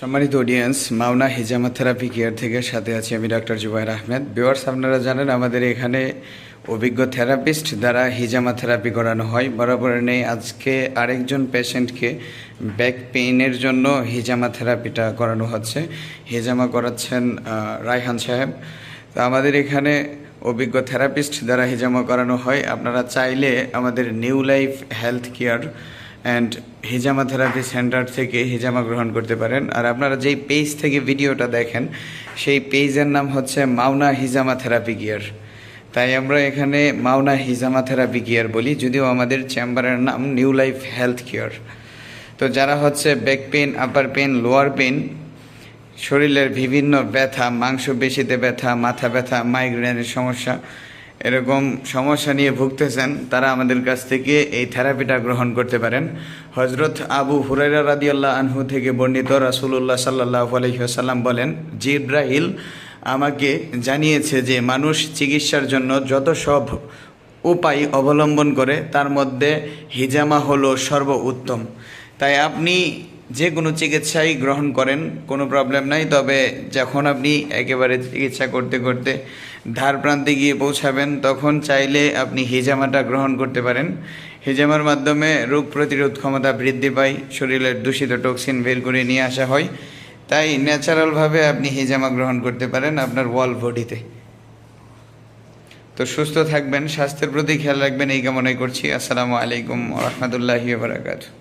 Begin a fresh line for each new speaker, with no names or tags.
সম্মানিত অডিয়েন্স মাওনা হিজামা therapy care থেকে সাথে আছি আমি ডক্টর জুবাইর আহমেদ। বিওয়ার্স আপনারা জানেন আমাদের এখানে অভিজ্ঞ থেরাপিস্ট দ্বারা হিজামা থেরাপি করানো হয়। বরাবর নেই, আজকে আরেকজন পেশেন্টকে ব্যাক পেইনের জন্য হিজামা থেরাপিটা করানো হচ্ছে। হিজামা করাচ্ছেন রায়হান সাহেব। তো আমাদের এখানে অভিজ্ঞ থেরাপিস্ট দ্বারা হিজামা করানো হয়। আপনারা চাইলে আমাদের new life health care and hijama therapy centre থেকে হিজামা গ্রহণ করতে পারেন। আর আপনারা যেই পেজ থেকে ভিডিওটা দেখেন, সেই পেজের নাম হচ্ছে মাওনা হিজামা থেরাপি গিয়ার তাই আমরা এখানে মাওনা হিজামা থেরাপি গিয়ার বলি, যদিও আমাদের চেম্বারের নাম নিউ লাইফ হেলথ কেয়ার তো যারা হচ্ছে back pain upper pain lower pain শরীরের বিভিন্ন ব্যথা মাংস পেশিতে ব্যথা, মাথা ব্যথা মাইগ্রেনের সমস্যা এরকম সমস্যা নিয়ে ভুগতেছেন, তারা আমাদের কাছ থেকে এই থেরাপিটা গ্রহণ করতে পারেন। হজরত আবু হুরাইরা রাদিয়াল্লাহ আনহু থেকে বর্ণিত রাসূলুল্লাহ সাল্লাহ আলহিহাসাল্লাম বলেন জিব্রাহিল আমাকে জানিয়েছে যে মানুষ চিকিৎসার জন্য যত সব উপায় অবলম্বন করে, তার মধ্যে হিজামা হলো সর্ব উত্তম তাই আপনি যে কোনো চিকিৎসাই গ্রহণ করেন, কোনো প্রবলেম নাই। তবে যখন আপনি একেবারে চিকিৎসা করতে করতে ধার প্রান্তে গিয়ে পৌঁছাবেন, তখন চাইলে আপনি হিজামাটা গ্রহণ করতে পারেন। হিজামার মাধ্যমে রোগ প্রতিরোধ ক্ষমতা বৃদ্ধি পায়, শরীরের দূষিত টক্সিন বের করে নিয়ে আসা হয়। তাই ন্যাচারালভাবে আপনি হিজামা গ্রহণ করতে পারেন আপনার ওয়াল বডিতে। তো সুস্থ থাকবেন, স্বাস্থ্যের প্রতি খেয়াল রাখবেন, এই কামনাই করছি। আসসালামু আলাইকুম রহমতুল্লাহি বারাকাতু